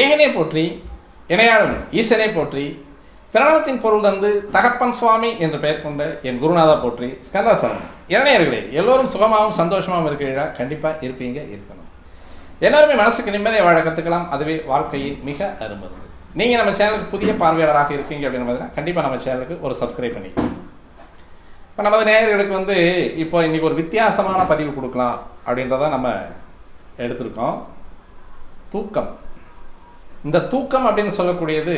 ஏகனே போற்றி இணையாளும் ஈசனை போற்றி பிரணவத்தின் பொருள் தந்து தகப்பன் சுவாமி என்று பெயர் கொண்ட என் குருநாதா போற்றி. ஸ்கந்தாசனம். இளைஞர்களே எல்லோரும் சுகமாகவும் சந்தோஷமாகவும் இருக்கிறீர்களா? கண்டிப்பாக இருப்பீங்க இருக்கணும். எல்லாருமே மனசுக்கு நிம்மதியை வாழ கற்றுக்கலாம் அதுவே வாழ்க்கையின் மிக அருமது. நீங்கள் நம்ம சேனலுக்கு புதிய பார்வையாளராக இருக்கீங்க அப்படின்னு பார்த்தீங்கன்னா கண்டிப்பாக நம்ம சேனலுக்கு ஒரு சப்ஸ்கிரைப் பண்ணிக்கலாம் இப்போ நமது நேயர்களுக்கு வந்து இப்போ இன்றைக்கி ஒரு வித்தியாசமான பதிவு கொடுக்கலாம் அப்படின்றத நம்ம எடுத்திருக்கோம். தூக்கம். இந்த தூக்கம் அப்படின்னு சொல்லக்கூடியது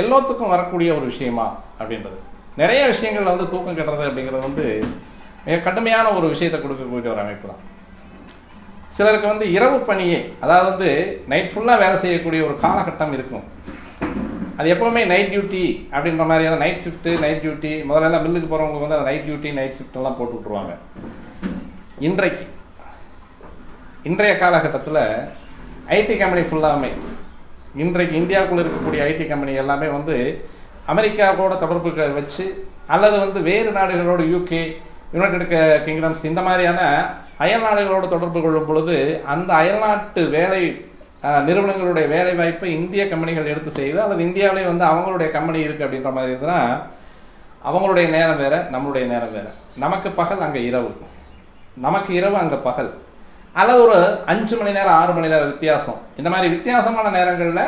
எல்லாத்துக்கும் வரக்கூடிய ஒரு விஷயமா அப்படின்றது. நிறைய விஷயங்களில் வந்து தூக்கம் கெட்டுறது அப்படிங்கிறது வந்து மிக கடுமையான ஒரு விஷயத்தை கொடுக்கக்கூடிய ஒரு அமைப்பு தான். சிலருக்கு வந்து இரவு பணியே அதாவது வந்து நைட் ஃபுல்லாக வேலை செய்யக்கூடிய ஒரு காலகட்டம் இருக்கும். அது எப்போவுமே நைட் டியூட்டி அப்படின்ற மாதிரியான நைட் ஷிஃப்ட்டு நைட் டியூட்டி முதல்ல மில்லுக்கு போகிறவங்களுக்கு வந்து அந்த நைட் டியூட்டி நைட் ஷிஃப்ட் எல்லாம் போட்டு விட்ருவாங்க இன்றைக்கு இன்றைய காலகட்டத்தில் ஐடி கம்பெனி ஃபுல்லாமே இன்றைக்கு இந்தியாவுக்குள்ள இருக்கக்கூடிய ஐடி கம்பெனி எல்லாமே வந்து அமெரிக்காவோட தொடர்புகளை வச்சு அல்லது வந்து வேறு நாடுகளோட யூகே யுனைடெட் கிங்டம்ஸ் இந்த மாதிரியான அயல் நாடுகளோடு தொடர்பு கொள்ளும் பொழுது அந்த அயல்நாட்டு வேலை நிறுவனங்களுடைய வேலை வாய்ப்பை இந்திய கம்பெனிகள் எடுத்து செய்து அல்லது இந்தியாவிலே வந்து அவங்களுடைய கம்பெனி இருக்குது அப்படின்ற மாதிரி இருந்ததுன்னா அவங்களுடைய நேரம் வேறு நம்மளுடைய நேரம் வேறு. நமக்கு பகல் அங்கே இரவு. நமக்கு இரவு அங்கே பகல். அதில் ஒரு அஞ்சு மணி நேரம் ஆறு மணி நேரம் வித்தியாசம். இந்த மாதிரி வித்தியாசமான நேரங்களில்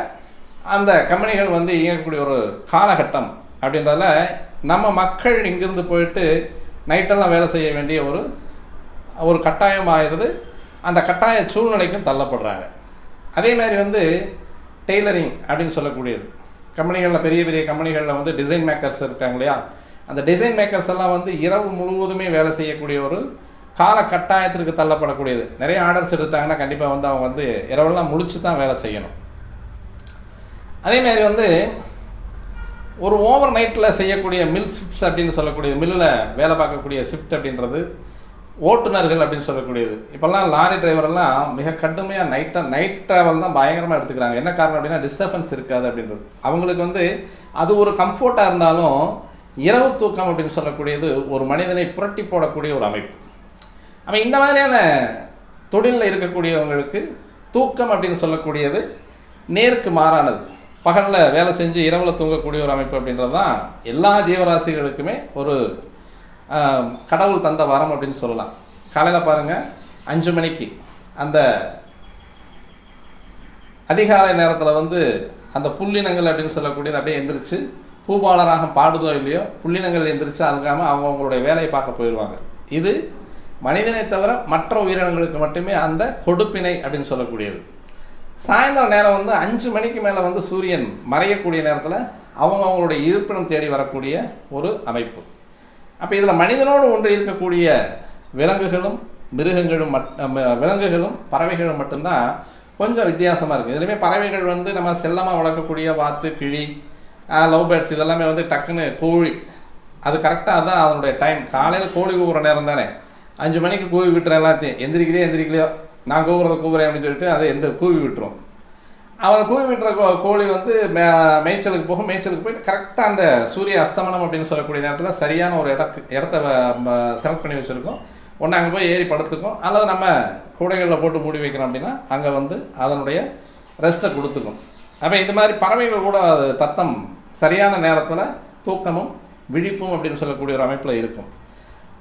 அந்த கம்பெனிகள் வந்து இயங்கக்கூடிய ஒரு காலகட்டம் அப்படின்றதில் நம்ம மக்கள் இங்கிருந்து போயிட்டு நைட்டெல்லாம் வேலை செய்ய வேண்டிய ஒரு ஒரு கட்டாயம் ஆயிடுது. அந்த கட்டாய சூழ்நிலைக்கும் தள்ளப்படுறாங்க. அதே மாதிரி வந்து டெய்லரிங் அப்படின்னு சொல்லக்கூடியது. கம்பெனிகளில் பெரிய பெரிய கம்பெனிகளில் வந்து டிசைன் மேக்கர்ஸ் இருக்காங்க இல்லையா? அந்த டிசைன் மேக்கர்ஸ் எல்லாம் வந்து இரவு முழுவதுமே வேலை செய்யக்கூடிய ஒரு கால கட்டாயத்திற்கு தள்ளப்படக்கூடியது. நிறைய ஆர்டர்ஸ் எடுத்தாங்கன்னா கண்டிப்பாக வந்து அவங்க வந்து இரவெல்லாம் முழிச்சு தான் வேலை செய்யணும். அதே மாதிரி வந்து ஒரு ஓவர் நைட்டில் செய்யக்கூடிய மில் ஷிஃப்ட்ஸ் அப்படின்னு சொல்லக்கூடியது மில்லில் வேலை பார்க்கக்கூடிய ஷிஃப்ட் அப்படின்றது ஓட்டுநர்கள் அப்படின்னு சொல்லக்கூடியது. இப்போல்லாம் லாரி டிரைவரெல்லாம் மிக கடுமையாக நைட்டாக நைட் ட்ராவல் தான் பயங்கரமாக எடுத்துக்கிறாங்க. என்ன காரணம் அப்படின்னா டிஸ்டர்பன்ஸ் இருக்காது அப்படின்றது. அவங்களுக்கு வந்து அது ஒரு கம்ஃபர்ட்டாக இருந்தாலும் இரவு தூக்கம் அப்படின்னு சொல்லக்கூடியது ஒரு மனிதனை புரட்டி போடக்கூடிய ஒரு அமைப்பு. அப்போ இந்த மாதிரியான தொழிலில் இருக்கக்கூடியவங்களுக்கு தூக்கம் அப்படின்னு சொல்லக்கூடியது நேருக்கு மாறானது. பகலில் வேலை செஞ்சு இரவில் தூங்கக்கூடிய ஒரு அமைப்பு அப்படின்றது தான் எல்லா ஜீவராசிகளுக்குமே ஒரு கடவுள் தந்த வரம் அப்படின்னு சொல்லலாம். காலையில் பாருங்கள் அஞ்சு மணிக்கு அந்த அதிகாலை நேரத்தில் வந்து அந்த புள்ளினங்கள் அப்படின்னு சொல்லக்கூடியது அப்படியே எந்திரிச்சு பூபாலராக பாடுதோ இல்லையோ புள்ளினங்கள் எந்திரிச்சு அதுக்காக அவங்க அவங்களுடைய வேலையை பார்க்க போயிடுவாங்க. இது மனிதனை தவிர மற்ற உயிரினங்களுக்கு மட்டுமே அந்த கொடுப்பினை அப்படின்னு சொல்லக்கூடியது. சாயந்தரம் நேரம் வந்து அஞ்சு மணிக்கு மேலே வந்து சூரியன் மறையக்கூடிய நேரத்தில் அவங்க அவங்களுடைய இருப்பிடம் தேடி வரக்கூடிய ஒரு அமைப்பு. அப்போ இதில் மனிதனோடு ஒன்று இருக்கக்கூடிய விலங்குகளும் மிருகங்களும் மட் விலங்குகளும் பறவைகளும் மட்டும்தான் கொஞ்சம் வித்தியாசமாக இருக்குது இதுலேயுமே பறவைகள் வந்து நம்ம செல்லமாக வளர்க்கக்கூடிய வாத்து கிளி லவ் பேர்ட்ஸ் இதெல்லாமே வந்து டக்குன்னு கோழி. அது கரெக்டாக தான் அதனுடைய டைம். காலையில் கோழி கூவுற நேரம் தானே. அஞ்சு மணிக்கு கூவி விட்டுற எல்லாத்தையும். எந்திரிக்கிறே எந்திரிக்கலையோ? நான் கூவுறத கூவுறேன் அப்படின்னு சொல்லிட்டு அதை எந்த கூவி விட்டுரும். அவரை கூவி விட்டுற கோ- கோழி வந்து மே- மேய்ச்சலுக்கு போகும். மேய்ச்சலுக்கு போயிட்டு கரெக்டாக அந்த சூரிய அஸ்தமனம் அப்படின்னு சொல்லக்கூடிய நேரத்தில் சரியான ஒரு இடத்து இடத்த செலக்ட் பண்ணி வச்சுருக்கோம். ஒன்று அங்கே போய் ஏறி படுத்துக்கும். அல்லது நம்ம கூடைகளில் போட்டு மூடி வைக்கிறோம் அப்படின்னா அங்கே வந்து அதனுடைய ரெஸ்ட்டை கொடுத்துக்கும். அப்போ இந்த மாதிரி பறவைகள் கூட அது தத்தம் சரியான நேரத்தில் தூக்கமும் விழிப்பும் அப்படின்னு சொல்லக்கூடிய ஒரு அமைப்பில் இருக்கும்.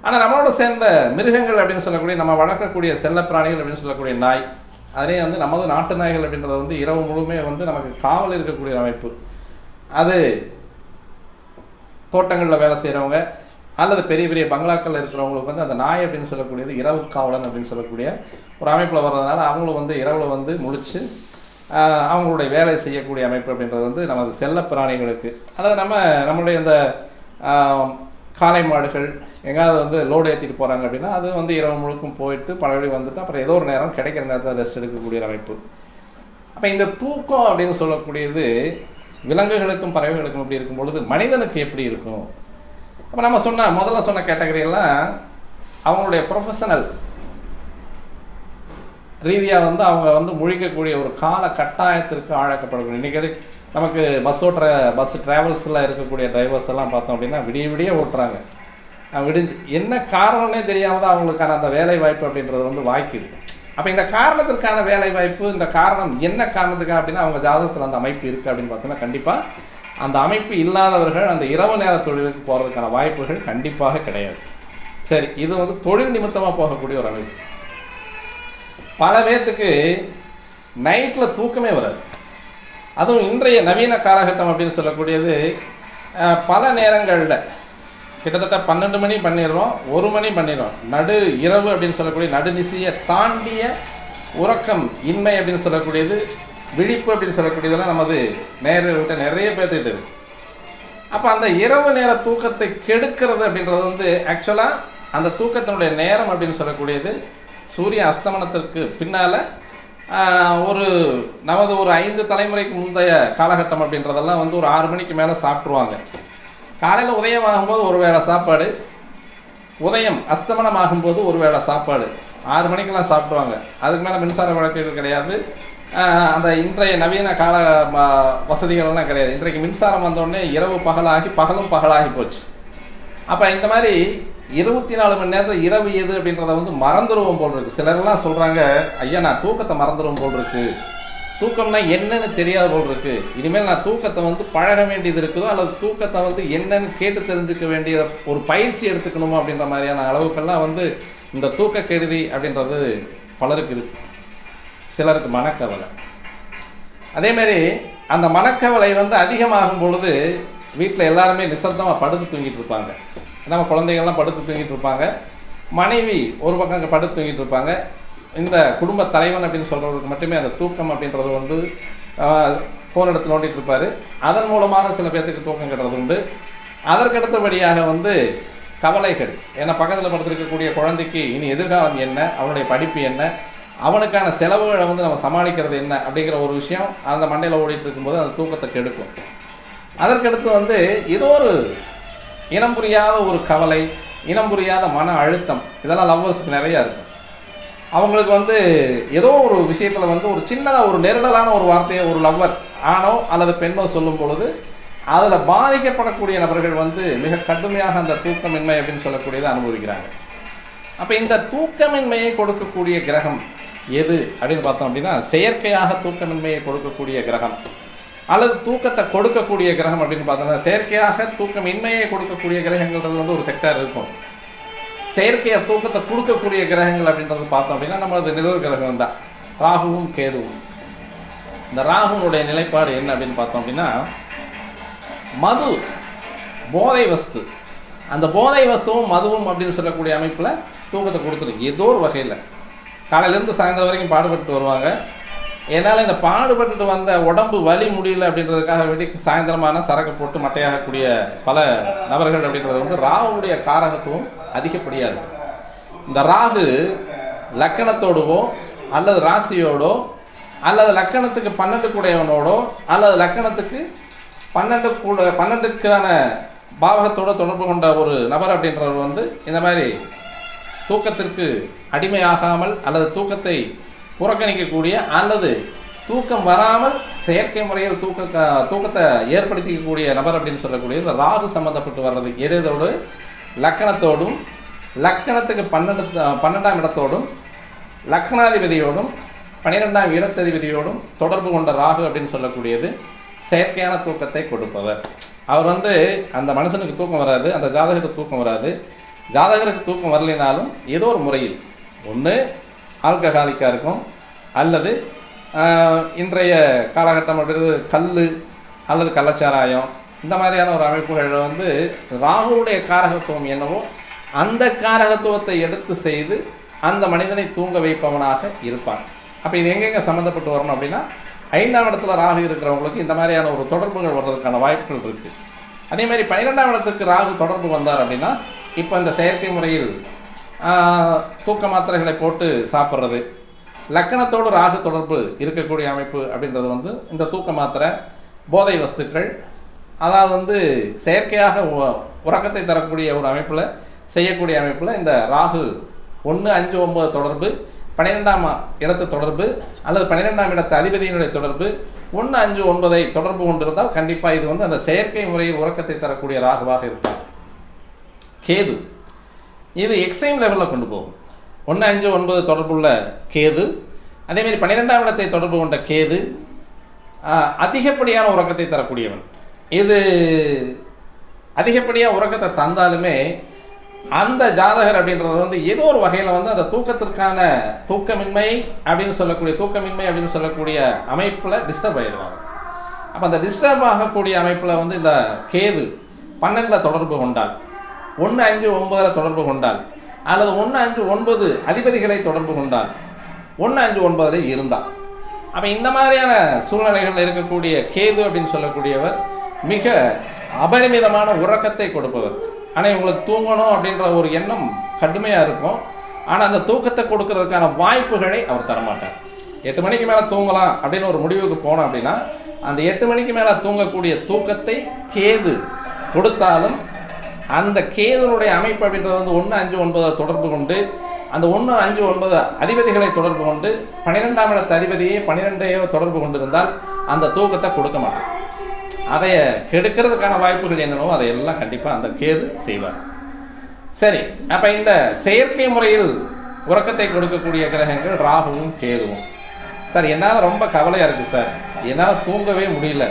ஆனால் நம்மளோட சேர்ந்த மிருகங்கள் அப்படின்னு சொல்லக்கூடிய நம்ம வளர்க்கக்கூடிய செல்லப்பிராணிகள் அப்படின்னு சொல்லக்கூடிய நாய் அதே வந்து நமது நாட்டு நாய்கள் அப்படின்றது வந்து இரவு முழுமே வந்து நமக்கு காவல் இருக்கக்கூடிய அமைப்பு. அது தோட்டங்களில் வேலை செய்கிறவங்க அல்லது பெரிய பெரிய பங்களாக்கள் இருக்கிறவங்களுக்கு வந்து அந்த நாய் அப்படின்னு சொல்லக்கூடியது இரவு காவலன் அப்படின்னு சொல்லக்கூடிய ஒரு அமைப்பில் வர்றதுனால அவங்களும் வந்து இரவில் வந்து முழிச்சு அவங்களுடைய வேலை செய்யக்கூடிய அமைப்பு அப்படின்றது வந்து நமது செல்ல பிராணிகளுக்கு. அல்லது நம்ம நம்மளுடைய இந்த காளை மாடுகள் எங்கேயாவது வந்து லோடு ஏற்றிட்டு போகிறாங்க அப்படின்னா அது வந்து இரவு முழுக்கும் போயிட்டு பழவழி வந்துட்டு அப்புறம் ஏதோ ஒரு நேரம் கிடைக்கிற நேரத்தில் ரெஸ்ட் எடுக்கக்கூடிய அமைப்பு. அப்போ இந்த தூக்கம் அப்படின்னு சொல்லக்கூடியது விலங்குகளுக்கும் பறவைகளுக்கும் இப்படி இருக்கும் பொழுது மனிதனுக்கு எப்படி இருக்கும்? அப்போ நம்ம சொன்ன முதல்ல சொன்ன கேட்டகரியெல்லாம் அவங்களுடைய ப்ரொஃபஷனல் ரீதியாக வந்து அவங்க வந்து முழிக்கக்கூடிய ஒரு கால கட்டாயத்திற்கு ஆழக்கப்படக்கூடிய இன்றைக்கி நமக்கு பஸ் ஓட்டுற பஸ் டிராவல்ஸில் இருக்கக்கூடிய டிரைவர்ஸ் எல்லாம் பார்த்தோம் அப்படின்னா விடிய விடிய ஓட்டுறாங்க. விடிஞ்சு என்ன காரணம்னே தெரியாமல் தான் அவங்களுக்கான அந்த வேலை வாய்ப்பு அப்படின்றது வந்து வாய்க்குது. அப்போ இந்த காரணத்திற்கான வேலை வாய்ப்பு இந்த காரணம் என்ன காரணத்துக்காக அப்படின்னா அவங்க ஜாதகத்தில் அந்த அமைப்பு இருக்குது அப்படின்னு பார்த்தோன்னா கண்டிப்பாக அந்த அமைப்பு இல்லாதவர்கள் அந்த இரவு நேர தொழிலுக்கு போகிறதுக்கான வாய்ப்புகள் கண்டிப்பாக கிடையாது. சரி இது வந்து தொழில் நிமித்தமாக போகக்கூடிய ஒரு அமைப்பு. பல பேர்த்துக்கு நைட்டில் தூக்கமே வராது. அதுவும் இன்றைய நவீன காலகட்டம் அப்படின்னு சொல்லக்கூடியது பல நேரங்களில் கிட்டத்தட்ட பன்னெண்டு மணி பண்ணிடுறோம் ஒரு மணி பண்ணிடுறோம். நடு இரவு அப்படின்னு சொல்லக்கூடிய நடுநிசையை தாண்டிய உறக்கம் இன்மை அப்படின்னு சொல்லக்கூடியது விழிப்பு அப்படின்னு சொல்லக்கூடியதெல்லாம் நமது நேரர்கிட்ட நிறைய பேர்த்துக்கிட்டு இருக்கு. அப்போ அந்த இரவு நேர தூக்கத்தை கெடுக்கிறது அப்படின்றது வந்து ஆக்சுவலாக அந்த தூக்கத்தினுடைய நேரம் அப்படின்னு சொல்லக்கூடியது சூரிய அஸ்தமனத்திற்கு பின்னால் ஒரு நமது ஒரு ஐந்து தலைமுறைக்கு முந்தைய காலகட்டம் அப்படின்றதெல்லாம் வந்து ஒரு ஆறு மணிக்கு மேலே சாப்பிட்ருவாங்க காலையில் உதயம் ஆகும்போது ஒரு வேளை சாப்பாடு உதயம் அஸ்தமனம் ஆகும்போது ஒரு வேளை சாப்பாடு. ஆறு மணிக்கெல்லாம் சாப்பிடுவாங்க அதுக்கு மேலே மின்சார வழக்குகள் கிடையாது. அந்த இன்றைய நவீன கால ம- வசதிகள்லாம் கிடையாது. இன்றைக்கு மின்சாரம் வந்தோடனே இரவு பகலாகி பகலும் பகலாகி போச்சு. அப்போ இந்த மாதிரி இருபத்தி நாலு மணி நேரத்தில் இரவு எது அப்படின்றத வந்து மறந்துடுவோம் போல் இருக்கு. சிலர்லாம் சொல்கிறாங்க ஐயா நான் தூக்கத்தை மறந்துடுவோம் போல் இருக்கு. தூக்கம்னா என்னன்னு தெரியாத போல் இருக்கு. இனிமேல் நான் தூக்கத்தை வந்து பழக வேண்டியது இருக்குதோ அல்லது தூக்கத்தை வந்து என்னன்னு கேட்டு தெரிஞ்சுக்க வேண்டிய ஒரு பயிற்சி எடுத்துக்கணுமோ? அப்படின்ற மாதிரியான அளவுக்கெல்லாம் வந்து இந்த தூக்க கெடுதி அப்படின்றது பலருக்கு இருக்கு. சிலருக்கு மனக்கவலை. அதேமாரி அந்த மனக்கவலை வந்து அதிகமாகும் பொழுது வீட்டில் எல்லாருமே நிசப்தமாக படுத்து தூங்கிட்டு இருப்பாங்க. நம்ம குழந்தைகள்லாம் படுத்து தூங்கிட்டு இருப்பாங்க. மனைவி ஒரு பக்கம் அங்கே படுத்து தூங்கிட்டு இருப்பாங்க. இந்த குடும்ப தலைவன் அப்படின்னு சொல்கிறவருக்கு மட்டுமே அந்த தூக்கம் அப்படின்றது வந்து ஃபோன் எடுத்து நோண்டிட்டு இருப்பார். அதன் மூலமாக சில பேர்த்துக்கு தூக்கம் கட்டுறது உண்டு. அதற்கடுத்தபடியாக வந்து கவலைகள். ஏன்னா பக்கத்தில் படுத்திருக்கக்கூடிய குழந்தைக்கு இனி எதிர்காலம் என்ன? அவனுடைய படிப்பு என்ன? அவனுக்கான செலவுகளை வந்து நம்ம சமாளிக்கிறது என்ன? அப்படிங்கிற ஒரு விஷயம் அந்த மண்டையில் ஓடிட்டு இருக்கும்போது அந்த தூக்கத்தை கெடுக்கும். அதற்கடுத்து வந்து ஏதோ ஒரு இனம் புரியாத ஒரு கவலை இனம் புரியாத மன அழுத்தம் இதெல்லாம் லவ்வர்ஸுக்கு நிறையா இருக்கும். அவங்களுக்கு வந்து ஏதோ ஒரு விஷயத்தில் வந்து ஒரு சின்னதாக ஒரு நெருடலான ஒரு வார்த்தையை ஒரு லவ்வர் ஆணோ அல்லது பெண்ணோ சொல்லும் பொழுது அதில் பாதிக்கப்படக்கூடிய நபர்கள் வந்து மிக கடுமையாக அந்த தூக்கமின்மை அப்படின்னு சொல்லக்கூடியதை அனுபவிக்கிறாங்க. அப்போ இந்த தூக்கமின்மையை கொடுக்கக்கூடிய கிரகம் எது அப்படின்னு பார்த்தோம் அப்படின்னா செயற்கையாக தூக்கமின்மையை கொடுக்கக்கூடிய கிரகம். அல்லது தூக்கத்தை கொடுக்கக்கூடிய கிரகம் அப்படின்னு பார்த்தோம்னா செயற்கையாக தூக்கமின்மையை கொடுக்கக்கூடிய கிரகங்கள்ன்றது வந்து ஒரு செக்டார் இருக்கும். செயற்கையாக தூக்கத்தை கொடுக்கக்கூடிய கிரகங்கள் அப்படின்றது பார்த்தோம் அப்படின்னா நம்மளது நிழல் கிரகம் தான். ராகுவும் கேதுவும். இந்த ராகுனுடைய நிலைப்பாடு என்ன அப்படின்னு பார்த்தோம் அப்படின்னா மது போதை வஸ்து. அந்த போதை வஸ்துவும் மதுவும் அப்படின்னு சொல்லக்கூடிய அமைப்பில் தூக்கத்தை கொடுத்துருக்கு. ஏதோ ஒரு வகையில். காலையிலேருந்து சாயந்தரம் வரைக்கும் பாடுபட்டு வருவாங்க. என்னால் இந்த பாடுபட்டுட்டு வந்த உடம்பு வலி முடியல அப்படின்றதுக்காக வேண்டி சாயந்தரமான சரக்கு போட்டு மட்டையாகக்கூடிய பல நபர்கள் அப்படின்றது வந்து ராகுடைய காரகத்துவம் அதிகப்படியாக இருக்கும் இந்த ராகு லக்கணத்தோடவோ அல்லது ராசியோடோ அல்லது லக்கணத்துக்கு பன்னெண்டு கூடையவனோடோ அல்லது லக்கணத்துக்கு பன்னெண்டு கூட பன்னெண்டுக்கான பாவகத்தோட தொடர்பு கொண்ட ஒரு நபர் அப்படின்றவர் வந்து இந்த மாதிரி தூக்கத்திற்கு அடிமையாகாமல் அல்லது தூக்கத்தை புறக்கணிக்கக்கூடிய அல்லது தூக்கம் வராமல் செயற்கை முறையில் தூக்க தூக்கத்தை ஏற்படுத்திக்கக்கூடிய நபர் அப்படின்னு சொல்லக்கூடிய இந்த ராகு சம்பந்தப்பட்டு வர்றது. எதோடு லக்கணத்தோடும் லக்கணத்துக்கு பன்னெண்டு பன்னெண்டாம் இடத்தோடும் லக்னாதிபதியோடும் பன்னிரெண்டாம் இடத்ததிபதியோடும் தொடர்பு கொண்ட ராகு அப்படின்னு சொல்லக்கூடியது செயற்கையான தூக்கத்தை கொடுப்பவர். அவர் வந்து அந்த மனுஷனுக்கு தூக்கம் வராது அந்த ஜாதகருக்கு தூக்கம் வராது. ஜாதகருக்கு தூக்கம் வரலினாலும் ஏதோ ஒரு முறையில் ஒன்று ஆல்கஹாலிக்காக இருக்கும் அல்லது இன்றைய காலகட்டம் அப்படின்றது கல் அல்லது கள்ளச்சாராயம் இந்த மாதிரியான ஒரு அமைப்புகள் வந்து ராகுவுடைய காரகத்துவம் என்னவோ அந்த காரகத்துவத்தை எடுத்து செய்து அந்த மனிதனை தூங்க வைப்பவனாக இருப்பான். அப்போ இது எங்கெங்கே சம்மந்தப்பட்டு வரணும் அப்படின்னா ஐந்தாம் இடத்துல ராகு இருக்கிறவங்களுக்கு இந்த மாதிரியான ஒரு தொடர்புகள் வர்றதுக்கான வாய்ப்புகள் இருக்குது அதே மாதிரி பன்னிரெண்டாம் இடத்துக்கு ராகு தொடர்பு வந்தார் அப்படின்னா இப்போ இந்த செயற்கை முறையில் தூக்க மாத்திரைகளை போட்டு சாப்பிட்றது. லக்கணத்தோடு ராகு தொடர்பு இருக்கக்கூடிய அமைப்பு அப்படின்றது வந்து இந்த தூக்க மாத்திரை போதை வஸ்துக்கள் அதாவது வந்து செயற்கையாக உ- உறக்கத்தை தரக்கூடிய ஒரு அமைப்பில் செய்யக்கூடிய அமைப்பில் இந்த ராகு ஒன்று அஞ்சு ஒன்பது தொடர்பு பன்னிரெண்டாம் இடத்து தொடர்பு அல்லது பன்னிரெண்டாம் இடத்து அதிபதியினுடைய தொடர்பு ஒன்று அஞ்சு ஒன்பதை தொடர்பு கொண்டிருந்தால் கண்டிப்பாக இது வந்து அந்த செயற்கை முறையில் உறக்கத்தை தரக்கூடிய ராகுவாக இருக்கும் கேது. இது எக்ஸ்ட்ரீம் லெவலில் கொண்டு போகும். ஒன்று அஞ்சு ஒன்பது தொடர்புள்ள கேது. அதேமாரி பன்னிரெண்டாம் இடத்தை தொடர்பு கொண்ட கேது அதிகப்படியான உறக்கத்தை தரக்கூடியவன். இது அதிகப்படியாக உறக்கத்தை தந்தாலுமே அந்த ஜாதகர் அப்படின்றது வந்து ஏதோ ஒரு வகையில் வந்து அந்த தூக்கத்திற்கான தூக்கமின்மை அப்படின்னு சொல்லக்கூடிய தூக்கமின்மை அப்படின்னு சொல்லக்கூடிய அமைப்பில் டிஸ்டர்ப் ஆகிடுவாங்க அப்போ அந்த டிஸ்டர்ப் ஆகக்கூடிய அமைப்பில் வந்து இந்த கேது பன்னெண்டில் தொடர்பு கொண்டால் ஒன்று அஞ்சு ஒன்பதில் தொடர்பு கொண்டால் அல்லது ஒன்று அஞ்சு ஒன்பது அதிபதிகளை தொடர்பு கொண்டால் ஒன்று அஞ்சு ஒன்பதில் இருந்தால் அப்போ இந்த மாதிரியான சூழ்நிலைகளில் இருக்கக்கூடிய கேது அப்படின்னு சொல்லக்கூடியவர் மிக அபரிமிதமான உறக்கத்தை கொடுப்பவர். ஆனால் இவங்களுக்கு தூங்கணும் அப்படின்ற ஒரு எண்ணம் கடுமையாக இருக்கும். ஆனால் அந்த தூக்கத்தை கொடுக்கறதுக்கான வாய்ப்புகளை அவர் தரமாட்டார். எட்டு மணிக்கு மேலே தூங்கலாம் அப்படின்னு ஒரு முடிவுக்கு போனோம் அப்படின்னா அந்த எட்டு மணிக்கு மேலே தூங்கக்கூடிய தூக்கத்தை கேது கொடுத்தாலும் அந்த கேதுனுடைய அமைப்பு அப்படின்றது வந்து ஒன்று அஞ்சு ஒன்பதை தொடர்பு கொண்டு அந்த ஒன்று அஞ்சு ஒன்பது அதிபதிகளை தொடர்பு கொண்டு பன்னிரெண்டாம் இடத்து அதிபதியை பன்னிரெண்டையோ தொடர்பு கொண்டிருந்தால் அந்த தூக்கத்தை கொடுக்க மாட்டோம் அதை கெடுக்கிறதுக்கான வாய்ப்புகள் என்னென்னவோ அதையெல்லாம் கண்டிப்பாக அந்த கேது செய்வார். சரி அப்போ இந்த செயற்கை முறையில் உறக்கத்தை கொடுக்கக்கூடிய கிரகங்கள் ராகுவும் கேதுவும். சார் என்னால் ரொம்ப கவலையாக இருக்குது சார். என்னால் தூங்கவே முடியல.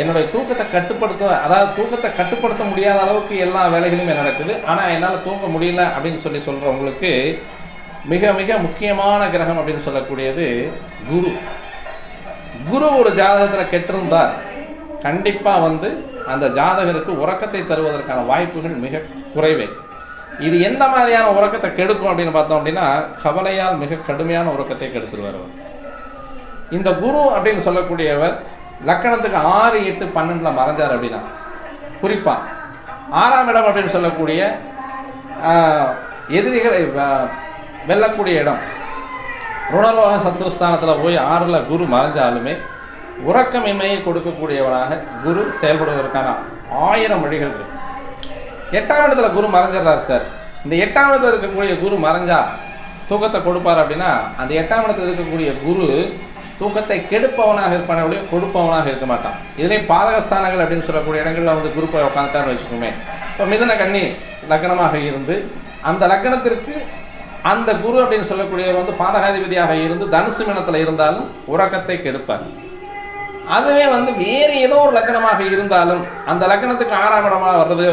என்னுடைய தூக்கத்தை கட்டுப்படுத்த அதாவது தூக்கத்தை கட்டுப்படுத்த முடியாத அளவுக்கு எல்லா வேலைகளுமே நடக்குது. ஆனால் என்னால் தூங்க முடியல அப்படின்னு சொல்லி சொல்கிறவங்களுக்கு மிக மிக முக்கியமான கிரகம் அப்படின்னு சொல்லக்கூடியது குரு. குரு ஒரு ஜாதகத்தில் கெட்டிருந்தார். கண்டிப்பாக வந்து அந்த ஜாதகருக்கு உறக்கத்தை தருவதற்கான வாய்ப்புகள் மிக குறைவே. இது எந்த மாதிரியான உறக்கத்தை கெடுக்கும் அப்படின்னு பார்த்தோம் அப்படின்னா கவலையால் மிக கடுமையான உறக்கத்தை கெடுத்துருவார் இந்த குரு அப்படின்னு சொல்லக்கூடியவர் லக்கணத்துக்கு ஆறு எட்டு பன்னெண்டில் மறைஞ்சார் அப்படின்னா குறிப்பாக ஆறாம் இடம் அப்படின்னு சொல்லக்கூடிய எதிரிகளை வ- வெல்லக்கூடிய இடம். ருணரோக சத்ருஸ்தானத்தில் போய் ஆறில் குரு மறைஞ்சாலுமே உறக்கமின்மையை கொடுக்கக்கூடியவனாக குரு செயல்படுவதற்கான ஆயிரம் வழிகள் இருக்கு. எட்டாம் இடத்துல குரு மறைஞ்சிடுறாரு சார். இந்த எட்டாம் இடத்துல இருக்கக்கூடிய குரு மறைஞ்சா தூக்கத்தை கொடுப்பார் அப்படின்னா அந்த எட்டாம் இடத்துல இருக்கக்கூடிய குரு தூக்கத்தை கெடுப்பவனாக இருப்பானே ஒழிய கொடுப்பவனாக இருக்க மாட்டான். இதுலேயும் பாதகஸ்தானங்கள் அப்படின்னு சொல்லக்கூடிய இடங்களில் வந்து குரு போய் உட்காந்துட்டான்னு வச்சுக்கோமே. இப்போ மிதன கண்ணி லக்னமாக இருந்து அந்த லக்னத்திற்கு அந்த குரு அப்படின்னு சொல்லக்கூடியவர் வந்து பாதகாதிபதியாக இருந்து தனுசு மினத்தில் இருந்தாலும் உறக்கத்தை கெடுப்பார். அதுவே வந்து வேறு ஏதோ ஒரு லக்கணமாக இருந்தாலும் அந்த லக்கணத்துக்கு ஆறாம் இடமாக வருது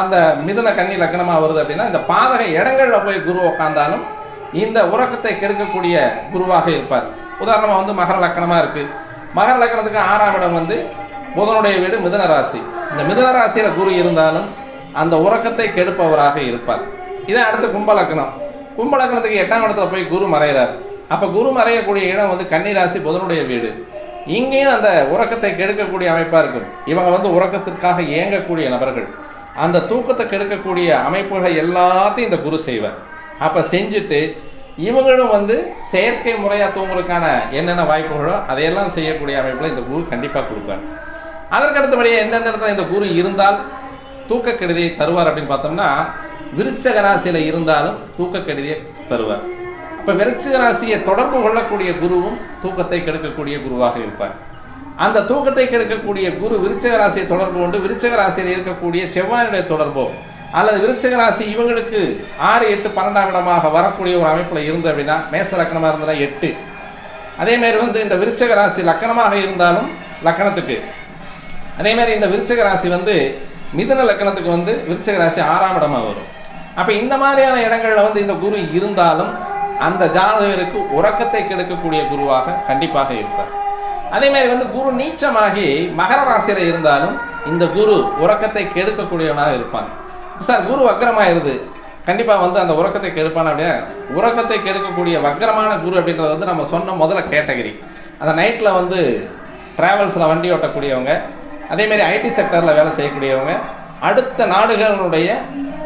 அந்த மிதன கண்ணி லக்கணமாக வருது அப்படின்னா இந்த பாதக இடங்களில் போய் குரு உட்காந்தாலும் இந்த உறக்கத்தை கெடுக்கக்கூடிய குருவாக இருப்பார். உதாரணமாக வந்து மகர லக்கணமாக இருக்குது மகர லக்கணத்துக்கு ஆறாம் இடம் வந்து புதனுடைய வீடு மிதன ராசி. இந்த மிதன ராசியில் குரு இருந்தாலும் அந்த உறக்கத்தை கெடுப்பவராக இருப்பார். இதே அடுத்து கும்பலக்கணம் கும்பலக்கணத்துக்கு எட்டாம் இடத்துல போய் குரு மறைகிறார் அப்போ குரு மறையக்கூடிய இடம் வந்து கன்னிராசி புதனுடைய வீடு. இங்கேயும் அந்த உறக்கத்தை கெடுக்கக்கூடிய அமைப்பாக இருக்கும். இவங்க வந்து உறக்கத்திற்காக இயங்கக்கூடிய நபர்கள். அந்த தூக்கத்தை கெடுக்கக்கூடிய அமைப்புகளை எல்லாத்தையும் இந்த குரு செய்வார். அப்போ செஞ்சுட்டு இவங்களும் வந்து செயற்கை முறையாக தூங்குறதுக்கான என்னென்ன வாய்ப்புகளோ அதையெல்லாம் செய்யக்கூடிய அமைப்பில் இந்த குரு கண்டிப்பாக கொடுப்பார். அதற்கடுத்தபடியே எந்தெந்த இடத்துல இந்த குரு இருந்தால் தூக்க கெடுதியை தருவார் அப்படின்னு பார்த்தோம்னா விருச்சக ராசியில் இருந்தாலும் தூக்க கெடுதியை தருவார். இப்போ விருச்சிக ராசியை தொடர்பு கொள்ளக்கூடிய குருவும் தூக்கத்தை கெடுக்கக்கூடிய குருவாக இருப்பார். அந்த தூக்கத்தை கெடுக்கக்கூடிய குரு விருச்சக ராசியை தொடர்பு கொண்டு விருச்சக ராசியில் இருக்கக்கூடிய செவ்வாயுடைய தொடர்போ அல்லது விருச்சிக ராசி இவங்களுக்கு ஆறு எட்டு பன்னெண்டாம் இடமாக வரக்கூடிய ஒரு அமைப்பில் இருந்து அப்படின்னா மேச லக்கணமாக இருந்ததுன்னா எட்டு. அதேமாரி வந்து இந்த விருச்சிக ராசி லக்கணமாக இருந்தாலும் லக்கணத்துக்கு. அதேமாரி இந்த விருச்சிக ராசி வந்து மிதுன லக்கணத்துக்கு வந்து விருச்சிக ராசி ஆறாம் இடமாக வரும். அப்போ இந்த மாதிரியான இடங்களில் வந்து இந்த குரு இருந்தாலும் அந்த ஜாதகருக்கு உறக்கத்தை கெடுக்கக்கூடிய குருவாக கண்டிப்பாக இருப்பார். அதேமாதிரி வந்து குரு நீச்சமாகி மகர ராசியில் இருந்தாலும் இந்த குரு உறக்கத்தை கெடுக்கக்கூடியவனாக இருப்பான். சார் குரு வக்கரமாயிருது. கண்டிப்பாக வந்து அந்த உறக்கத்தை கெடுப்பான் அப்படின்னா உறக்கத்தை கெடுக்கக்கூடிய வக்கரமான குரு அப்படின்றது வந்து நம்ம சொன்ன முதல்ல கேட்டகரி. அந்த நைட்டில் வந்து ட்ராவல்ஸில் வண்டி ஓட்டக்கூடியவங்க அதேமாரி ஐடி செக்டரில் வேலை செய்யக்கூடியவங்க அடுத்த நாடுகளுடைய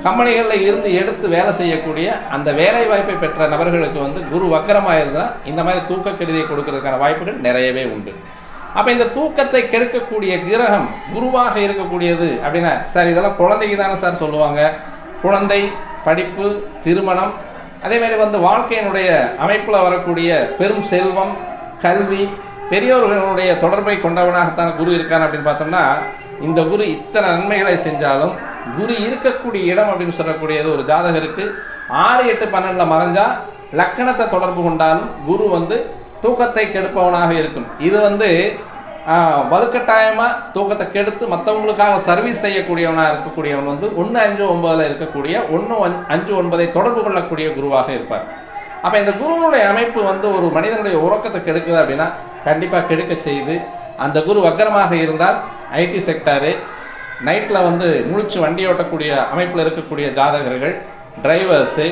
கம்பெனிகளில் இருந்து எடுத்து வேலை செய்யக்கூடிய அந்த வேலை வாய்ப்பை பெற்ற நபர்களுக்கு வந்து குரு வக்கரமாக இருந்தால் இந்த மாதிரி தூக்க கெடுதியை கொடுக்கறதுக்கான வாய்ப்புகள் நிறையவே உண்டு. அப்போ இந்த தூக்கத்தை கெடுக்கக்கூடிய கிரகம் குருவாக இருக்கக்கூடியது அப்படின்னா சார் இதெல்லாம் குழந்தைக்கு தானே சார் சொல்லுவாங்க. குழந்தை படிப்பு திருமணம் அதேமாரி வந்து வாழ்க்கையினுடைய அமைப்பில் வரக்கூடிய பெரும் செல்வம் கல்வி பெரியோர்களுடைய தொடர்பை கொண்டவனாகத்தான் குரு இருக்கான் அப்படின்னு பார்த்தோம்னா இந்த குரு இத்தனை நன்மைகளை செஞ்சாலும் குரு இருக்கக்கூடிய இடம் அப்படின்னு சொல்லக்கூடியது ஒரு ஜாதகருக்கு ஆறு எட்டு பன்னெண்டில் மறைஞ்சால் லக்கணத்தை தொடர்பு கொண்டாலும் குரு வந்து தூக்கத்தை கெடுப்பவனாக இருக்கும். இது வந்து வலுக்கட்டாயமாக தூக்கத்தை கெடுத்து மற்றவங்களுக்காக சர்வீஸ் செய்யக்கூடியவனாக இருக்கக்கூடியவன் வந்து ஒன்று அஞ்சு ஒன்பதில் இருக்கக்கூடிய ஒன்று அஞ்சு ஒன்பதை தொடர்பு கொள்ளக்கூடிய குருவாக இருப்பார். அப்போ இந்த குருவினுடைய அமைப்பு வந்து ஒரு மனிதனுடைய உறக்கத்தை கெடுக்குது அப்படின்னா கண்டிப்பாக கெடுக்க செய்து அந்த குரு வக்கரமாக இருந்தால் ஐடி செக்டாரு நைட்டில் வந்து முழிச்சு வண்டி ஓட்டக்கூடிய அமைப்பில் இருக்கக்கூடிய ஜாதகர்கள் டிரைவர்ஸு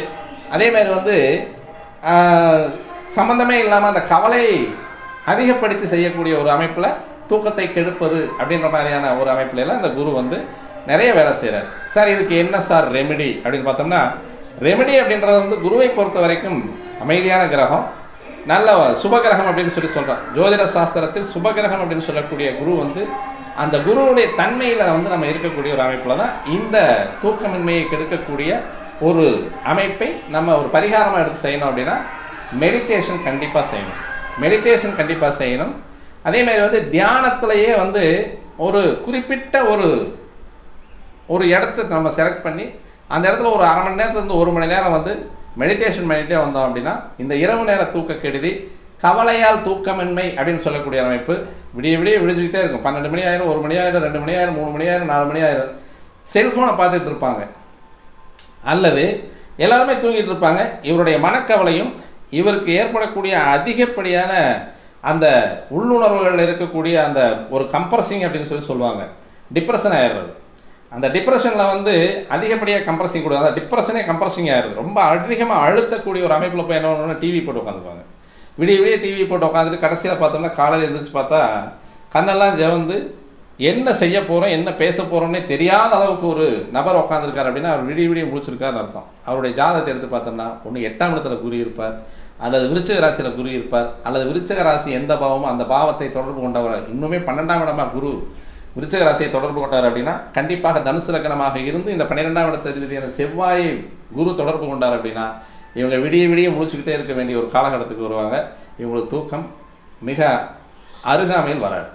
அதேமாரி வந்து சம்மந்தமே சம்பந்தமே இல்லாமல் அந்த கவலை அதிகப்படுத்தி செய்யக்கூடிய ஒரு அமைப்பில் தூக்கத்தை கெடுப்பது அப்படின்ற மாதிரியான ஒரு அமைப்புல எல்லாம் குரு வந்து நிறைய வேலை செய்கிறார் சார் இதுக்கு என்ன சார் ரெமெடி அப்படின்னு பார்த்தோம்னா ரெமெடி அப்படின்றது வந்து குருவை பொறுத்த வரைக்கும் அமைதியான கிரகம் நல்ல சுபகிரகம் அப்படின்னு சொல்லி சொல்கிறோம் ஜோதிட சாஸ்திரத்தில் சுபகிரகம் அப்படின்னு சொல்லக்கூடிய குரு வந்து அந்த குருவுடைய தன்மையில் வந்து நம்ம இருக்கக்கூடிய ஒரு அமைப்பில் தான் இந்த தூக்கமின்மையை கெடுக்கக்கூடிய ஒரு அமைப்பை நம்ம ஒரு பரிகாரமாக எடுத்து செய்யணும் அப்படின்னா மெடிடேஷன் கண்டிப்பாக செய்யணும். மெடிடேஷன் கண்டிப்பாக செய்யணும். அதேமாதிரி வந்து தியானத்திலேயே வந்து ஒரு குறிப்பிட்ட ஒரு ஒரு இடத்த நம்ம செலக்ட் பண்ணி அந்த இடத்துல ஒரு அரை மணி நேரத்துலேருந்து ஒரு மணி நேரம் வந்து மெடிடேஷன் பண்ணிகிட்டே வந்தோம் அப்படின்னா இந்த இரவு நேர தூக்க கெடுதி கவலையால் தூக்கமின்மை அப்படின்னு சொல்லக்கூடிய அமைப்பு விடிய விடிய விடிஞ்சுக்கிட்டே இருக்கும். பன்னெண்டு மணி ஆயிரம் ஒரு மணி ஆயிரம் ரெண்டு மணி ஆயிரம் மூணு மணி ஆயிரம் நாலு மணி ஆயிரம். செல்ஃபோனை பார்த்துட்டு இருப்பாங்க. அல்லது எல்லாருமே தூங்கிட்டு இருப்பாங்க. இவருடைய மனக்கவலையும் இவருக்கு ஏற்படக்கூடிய அதிகப்படியான அந்த உள்ளுணர்வுகள் இருக்கக்கூடிய அந்த ஒரு கம்ப்ரஸிங் அப்படின்னு சொல்லி சொல்லுவாங்க. டிப்ரெஷன் ஆயிடுறது. அந்த டிப்ரெஷனில் வந்து அதிகப்படியாக கம்ப்ரஸிங் கொடுக்கும் அந்த டிப்ரெஷனே கம்ப்ரஸிங் ஆயிடுது. ரொம்ப அதிகமாக அழுத்தக்கூடிய ஒரு அமைப்பில் போய் என்ன பண்ணணும் டிவி போட்டு உட்காந்துக்குவாங்க. விடிய விடிய டிவி போட்டு உட்காந்துட்டு கடைசியில் பார்த்தோம்னா காலையில் எழுந்திரிச்சு பார்த்தா கண்ணெல்லாம் ஜெவந்து என்ன செய்ய போகிறோம் என்ன பேச போகிறோம்னே தெரியாத அளவுக்கு ஒரு நபர் உட்காந்துருக்காரு அப்படின்னா அவர் விடிய விடிய முடிச்சிருக்காருன்னு அர்த்தம். அவருடைய ஜாதகத்தை எடுத்து பார்த்தோம்னா ஒன்று எட்டாம் இடத்துல கூறியிருப்பார் அல்லது விருச்சக ராசியில் குரு இருப்பார் அல்லது விருச்சக ராசி எந்த பாவமோ அந்த பாவத்தை தொடர்பு கொண்டவர் இன்னுமே பன்னெண்டாம் இடமா குரு விருச்சக ராசியை தொடர்பு கொண்டார் அப்படின்னா கண்டிப்பாக தனுசு லக்னமாக இருந்து இந்த பன்னிரெண்டாம் இடத்திற்கான செவ்வாயை குரு தொடர்பு கொண்டார் அப்படின்னா இவங்க விடிய விடிய முடிச்சுக்கிட்டே இருக்க வேண்டிய ஒரு காலகட்டத்துக்கு வருவாங்க. இவங்களுக்கு தூக்கம் மிக அருகாமையில் வராது.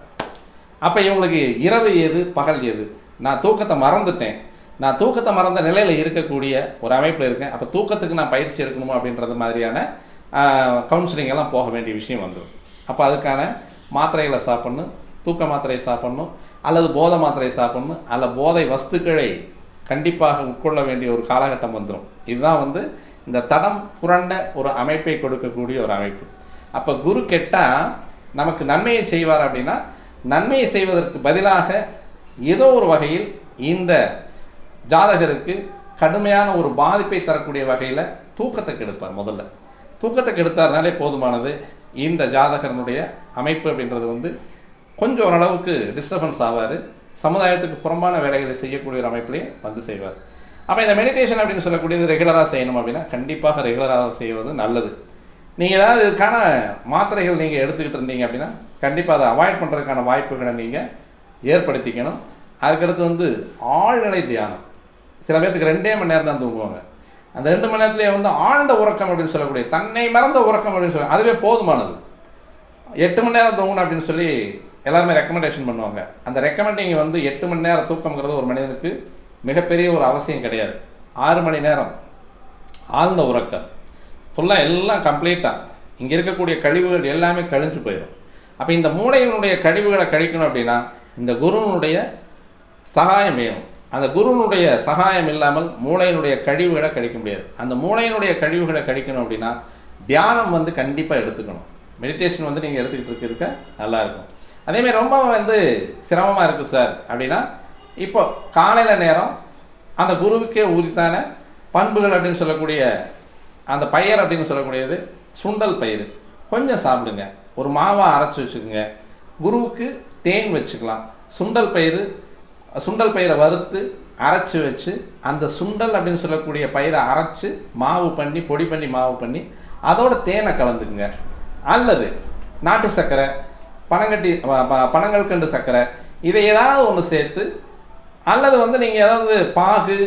அப்போ இவங்களுக்கு இரவு எது பகல் எது நான் தூக்கத்தை மறந்துட்டேன். நான் தூக்கத்தை மறந்த நிலையில் இருக்கக்கூடிய ஒரு அமைப்பில் இருக்கேன். அப்போ தூக்கத்துக்கு நான் பயிற்சி எடுக்கணுமா அப்படின்றது மாதிரியான கவுன்சிலிங் எல்லாம் போக வேண்டிய விஷயம் வந்துடும் அப்போ அதுக்கான மாத்திரைகளை சாப்பிட்ணும் தூக்க மாத்திரையை சாப்பிட்ணும் அல்லது போதை மாத்திரையை சாப்பிட்ணும் அல்ல போதை வஸ்துக்களை கண்டிப்பாக உட்கொள்ள வேண்டிய ஒரு காலகட்டம் வந்துடும் இதுதான் வந்து இந்த தடம் புரண்ட ஒரு அமைப்பை கொடுக்கக்கூடிய ஒரு அமைப்பு. அப்போ குரு கெட்டால் நமக்கு நன்மையை செய்வார் அப்படின்னா நன்மையை செய்வதற்கு பதிலாக ஏதோ ஒரு வகையில் இந்த ஜாதகருக்கு கடுமையான ஒரு பாதிப்பை தரக்கூடிய வகையில் தூக்கத்தை கெடுப்பார் முதல்ல. தூக்கத்தை கெடுத்தாருனாலே போதுமானது. இந்த ஜாதகனுடைய அமைப்பு அப்படின்றது வந்து கொஞ்சம் ஓரளவுக்கு டிஸ்டர்பன்ஸ் ஆவார். சமுதாயத்துக்கு புறம்பான வேலைகளை செய்யக்கூடிய ஒரு அமைப்பிலே வந்து செய்வார். அப்போ இந்த மெடிடேஷன் அப்படின்னு சொல்லக்கூடியது ரெகுலராக செய்யணும் அப்படின்னா கண்டிப்பாக ரெகுலராக செய்வது நல்லது. நீங்கள் ஏதாவது இதுக்கான மாத்திரைகள் நீங்கள் எடுத்துக்கிட்டு இருந்தீங்க அப்படின்னா கண்டிப்பாக அதை அவாய்ட் பண்ணுறதுக்கான வாய்ப்புகளை நீங்கள் ஏற்படுத்திக்கணும். அதுக்கடுத்து வந்து ஆழ்நிலை தியானம். சில பேர்த்துக்கு ரெண்டே மணி நேரம் தான் தூங்குவாங்க. அந்த ரெண்டு மணி நேரத்துலேயே வந்து ஆழ்ந்த உறக்கம் அப்படின்னு சொல்லக்கூடிய தன்னை மறந்த உறக்கம் அப்படின்னு சொல்லி அதுவே போதுமானது. எட்டு மணி நேரம் தூங்கணும் அப்படின்னு சொல்லி எல்லாருமே ரெக்கமெண்டேஷன் பண்ணுவாங்க. அந்த ரெக்கமெண்டிங் வந்து எட்டு மணி நேரம் தூக்கம்ங்கிறது ஒரு மனிதனுக்கு மிகப்பெரிய ஒரு அவசியம் கிடையாது. ஆறு மணி நேரம். ஆழ்ந்த உறக்கம். ஃபுல்லாக எல்லாம் கம்ப்ளீட்டாக இங்கே இருக்கக்கூடிய கழிவுகள் எல்லாமே கழிஞ்சு போயிடும் அப்போ இந்த மூளையினுடைய கழிவுகளை கழிக்கணும் அப்படின்னா இந்த குருவினுடைய சகாயம் வேணும். அந்த குருவினுடைய சகாயம் இல்லாமல் மூளையினுடைய கழிவுகளை கழிக்க முடியாது. அந்த மூளையினுடைய கழிவுகளை கழிக்கணும் அப்படின்னா தியானம் வந்து கண்டிப்பாக எடுத்துக்கணும். மெடிடேஷன் வந்து நீங்கள் எடுத்துக்கிட்டு இருக்க இருக்க அதேமாரி அதேமாதிரி ரொம்ப வந்து சிரமமாக இருக்குது சார் அப்படின்னா இப்போ காலையில் நேரம் அந்த குருவுக்கே உரித்தான பண்புகள் அப்படின்னு சொல்லக்கூடிய அந்த பயிர் அப்படின்னு சொல்லக்கூடியது சுண்டல் பயிர் கொஞ்சம் சாப்பிடுங்க. ஒரு மாவை அரைச்சி வச்சுக்கோங்க. குருவுக்கு தேன் வச்சுக்கலாம். சுண்டல் பயிர் சுண்டல் பயிரை வறுத்து அரைச்சி வச்சு அந்த சுண்டல் அப்படின்னு சொல்லக்கூடிய பயிரை அரைச்சி மாவு பண்ணி பொடி பண்ணி மாவு பண்ணி அதோட தேனை கலந்துக்குங்க. அல்லது நாட்டு சர்க்கரை பனங்கட்டி ப- கண்டு பனங்கற்கண்டு சர்க்கரை இதை ஏதாவது ஒன்று சேர்த்து அல்லது வந்து நீங்கள் ஏதாவது பாகு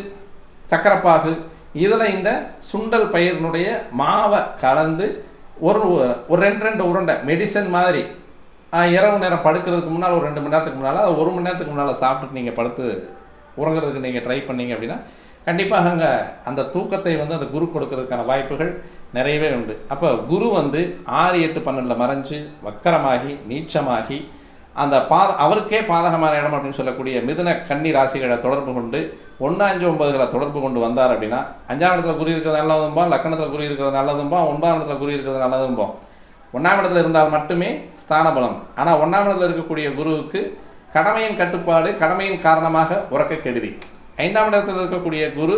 சர்க்கரை பாகு இதில் இந்த சுண்டல் பயிரினுடைய மாவை கலந்து ஒரு ஒரு ரெண்டு ரெண்டு உருண்டை மெடிசன் மாதிரி இரவு நேரம் படுக்கிறதுக்கு முன்னால் ஒரு ரெண்டு மணி நேரத்துக்கு முன்னால் ஒரு மணி நேரத்துக்கு முன்னால் சாப்பிட்டுட்டு நீங்கள் படுத்து உறங்குறதுக்கு நீங்கள் ட்ரை பண்ணீங்க அப்படின்னா கண்டிப்பாக அங்கே அந்த தூக்கத்தை வந்து அந்த குரு கொடுக்கறதுக்கான வாய்ப்புகள் நிறையவே உண்டு. அப்போ குரு வந்து ஆறு எட்டு பன்னெண்டில் மறைஞ்சு வக்கரமாகி நீச்சமாகி அந்த பாத அவருக்கே பாதகமான இடம் அப்படின்னு சொல்லக்கூடிய மிதுன கன்னி ராசிகளை தொடர்பு கொண்டு ஒன்று அஞ்சு ஒன்பதுகளை தொடர்பு கொண்டு வந்தார் அப்படின்னா அஞ்சாம் இடத்துல குறி இருக்கிறது நல்லதும்பா லக்கணத்தில் குறி இருக்கிறது நல்லதும்பா ஒன்பதாம் இடத்துல குறி இருக்கிறது நல்லதும்போம் ஒன்றாம் இடத்துல இருந்தால் மட்டுமே ஸ்தான பலம் ஆனால் ஒன்றாம் இடத்துல இருக்கக்கூடிய குருவுக்கு கடமையின் கட்டுப்பாடு கடமையின் காரணமாக உறக்க கெடுதி. ஐந்தாம் இடத்துல இருக்கக்கூடிய குரு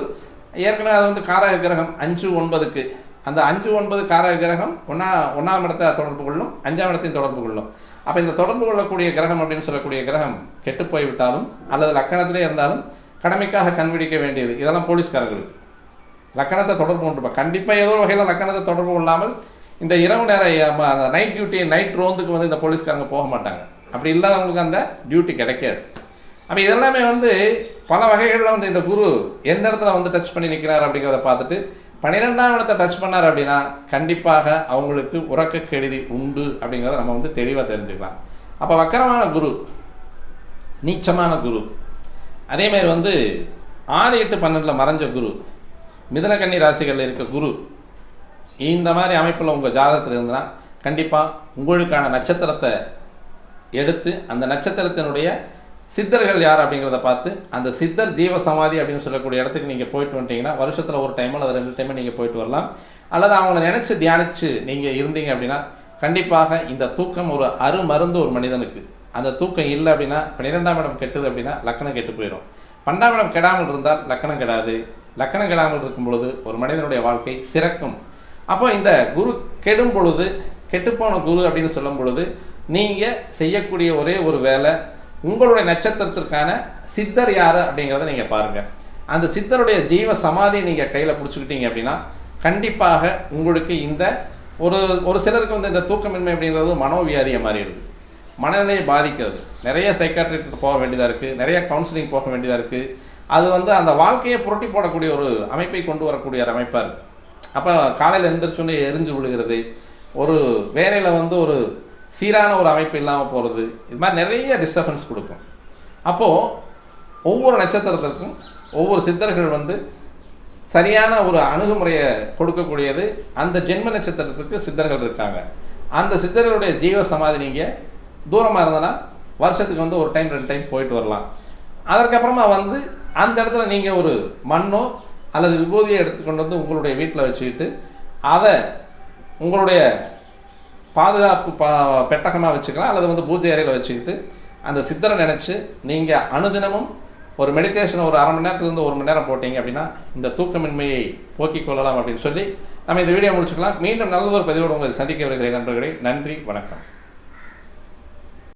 ஏற்கனவே அது வந்து காரக கிரகம் அஞ்சு ஒன்பதுக்கு. அந்த அஞ்சு ஒன்பது காரக கிரகம் ஒன்றா ஒன்றாம் இடத்தை தொடர்பு கொள்ளும் அஞ்சாம் இடத்தையும் தொடர்பு கொள்ளும். அப்போ இந்த தொடர்பு கொள்ளக்கூடிய கிரகம் அப்படின்னு சொல்லக்கூடிய கிரகம் கெட்டு போய்விட்டாலும் அல்லது லக்கணத்திலே இருந்தாலும் கடமைக்காக கண்பிடிக்க வேண்டியது. இதெல்லாம் போலீஸ்காரர்களுக்கு. லக்கணத்தை தொடர்பு கொண்டு கண்டிப்பாக ஏதோ ஒரு வகையில் லக்கணத்தை தொடர்பு கொள்ளாமல் இந்த இரவு நேரம் அந்த நைட் டியூட்டி நைட் ரோந்துக்கு வந்து இந்த போலீஸ்காரங்க போக மாட்டாங்க. அப்படி இல்லாதவங்களுக்கு அந்த டியூட்டி கிடைக்காது. அப்போ இதெல்லாமே வந்து பல வகைகளில் வந்து இந்த குரு எந்த இடத்துல வந்து டச் பண்ணி நிற்கிறார் அப்படிங்கிறத பார்த்துட்டு பன்னிரெண்டாம் இடத்தை டச் பண்ணார் அப்படின்னா கண்டிப்பாக அவங்களுக்கு உறக்க கெடுதி உண்டு அப்படிங்கிறத நம்ம வந்து தெளிவாக தெரிஞ்சுக்கலாம். அப்போ வக்கரமான குரு நீச்சமான குரு அதேமாதிரி வந்து ஆறு எட்டு பன்னெண்டில் மறைஞ்ச குரு மிதனக்கன்னி ராசிகளில் இருக்க குரு இந்த மாதிரி அமைப்பில் உங்கள் ஜாதகத்தில் இருந்தனா கண்டிப்பாக உங்களுக்கான நட்சத்திரத்தை எடுத்து அந்த நட்சத்திரத்தினுடைய சித்தர்கள் யார் அப்படிங்கிறத பார்த்து அந்த சித்தர் ஜீவ சமாதி அப்படின்னு சொல்லக்கூடிய இடத்துக்கு நீங்கள் போயிட்டு வந்துட்டீங்கன்னா வருஷத்தில் ஒரு டைம் அல்லது ரெண்டு டைம் நீங்கள் போயிட்டு வரலாம். அல்லது அவங்கள நினச்சி தியானித்து நீங்கள் இருந்தீங்க அப்படின்னா கண்டிப்பாக இந்த தூக்கம் ஒரு அருமருந்து ஒரு மனிதனுக்கு. அந்த தூக்கம் இல்லை அப்படின்னா பன்னிரெண்டாம் இடம் கெட்டுது அப்படின்னா லக்கணம் கெட்டு போயிடும் பன்னெண்டாம் இடம் கெடாமல் இருந்தால் லக்கணம் கெடாது. லக்கணம் கெடாமல் இருக்கும் பொழுது ஒரு மனிதனுடைய வாழ்க்கை சிறக்கும். அப்போ இந்த குரு கெடும் பொழுது கெட்டுப்போன குரு அப்படின்னு சொல்லும் பொழுது நீங்கள் செய்யக்கூடிய ஒரே ஒரு வேலை உங்களுடைய நட்சத்திரத்திற்கான சித்தர் யார் அப்படிங்கிறத நீங்கள் பாருங்கள் அந்த சித்தருடைய ஜீவ சமாதியை நீங்கள் கையில் பிடிச்சிக்கிட்டீங்க அப்படின்னா கண்டிப்பாக உங்களுக்கு இந்த ஒரு ஒரு சிலருக்கு வந்து இந்த தூக்கமின்மை அப்படிங்கிறது மனோவியாதியை மாறிடுது. மனநிலையை பாதிக்கிறது. நிறைய சைக்காட்ரிக்கு போக வேண்டியதாக இருக்குது நிறைய கவுன்சிலிங் போக வேண்டியதாக இருக்குது அது வந்து அந்த வாழ்க்கையை புரட்டி போடக்கூடிய ஒரு அமைப்பை கொண்டு வரக்கூடிய ஒரு அமைப்பாக இருக்குது அப்போ காலையில் எழுந்திரிச்சோன்னே எரிஞ்சு விழுகிறது. ஒரு வேலையில் வந்து ஒரு சீரான ஒரு அமைப்பு இல்லாமல் போகிறது இது மாதிரி நிறைய டிஸ்டர்பன்ஸ் கொடுக்கும். அப்போது ஒவ்வொரு நட்சத்திரத்திற்கும் ஒவ்வொரு சித்தர்கள் வந்து சரியான ஒரு அணுகுமுறையை கொடுக்கக்கூடியது அந்த ஜென்ம நட்சத்திரத்துக்கு சித்தர்கள் இருக்காங்க. அந்த சித்தர்களுடைய ஜீவ சமாதி நீங்கள் தூரமாக இருந்தனா வருஷத்துக்கு வந்து ஒரு டைம் ரெண்டு டைம் போயிட்டு வரலாம். அதற்கப்புறமா வந்து அந்த இடத்துல நீங்கள் ஒரு மண்ணோ அல்லது விபூதியை எடுத்துக்கொண்டு வந்து உங்களுடைய வீட்டில் வச்சுக்கிட்டு அதை உங்களுடைய பாதுகாப்பு பா பெட்டகமாக வச்சுக்கலாம் அல்லது வந்து பூஜை அறையில் வச்சுக்கிட்டு அந்த சித்தரை நினச்சி நீங்கள் அனுதினமும் ஒரு மெடிடேஷன் ஒரு அரை மணி நேரத்துலேருந்து ஒரு மணி நேரம் போட்டீங்க அப்படின்னா இந்த தூக்கமின்மையை போக்கிக் கொள்ளலாம் அப்படின்னு சொல்லி நம்ம இந்த வீடியோ முடிச்சுக்கலாம். மீண்டும் நல்லதொரு பதிவோடு உங்களை சந்திக்க வருகிறேன் நண்பர்களே. நன்றி வணக்கம்.